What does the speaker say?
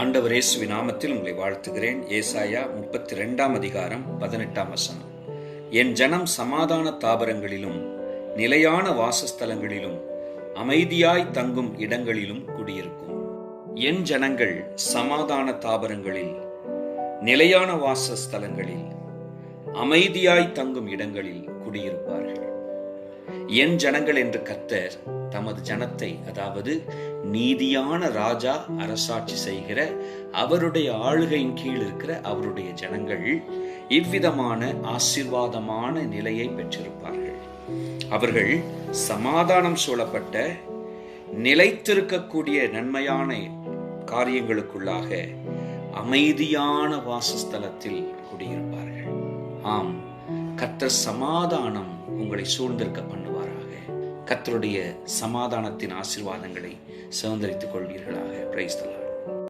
ஆண்டவர் இயேசுவி நாமத்தில் உங்களை வாழ்த்துகிறேன். ஏசாயா முப்பத்தி ரெண்டாம் அதிகாரம் பதினெட்டாம் வசனம். என் ஜனம் சமாதான தாபரங்களிலும் நிலையான வாசஸ்தலங்களிலும் அமைதியாய் தங்கும் இடங்களிலும் குடியிருக்கும். என் ஜனங்கள் சமாதான தாபரங்களில் நிலையான வாசஸ்தலங்களில் அமைதியாய் தங்கும் இடங்களில் குடியிருப்பார்கள். என் ஜனங்கள் என்று கத்தர் தமது ஜனத்தை அதாவது நீதியான ராஜா அரசாட்சி செய்கிற அவருடைய ஆளுகையின் கீழ் இருக்கிற அவருடைய ஜனங்கள் இவ்விதமான ஆசீர்வாதமான நிலையை பெற்றிருப்பார்கள். அவர்கள் சமாதானம் சூழப்பட்ட நிலைத்திருக்கக்கூடிய நன்மையான காரியங்களுக்குள்ளாக அமைதியான வாசஸ்தலத்தில் குடியிருப்பார்கள். ஆம் கத்த சமாதானம் உங்களை சூழ்ந்திருக்க பண்ணுவாராக. கத்தருடைய சமாதானத்தின் ஆசீர்வாதங்களை சுதந்திரித்துக் கொள்வீர்களாக. பிரைஸ்தலா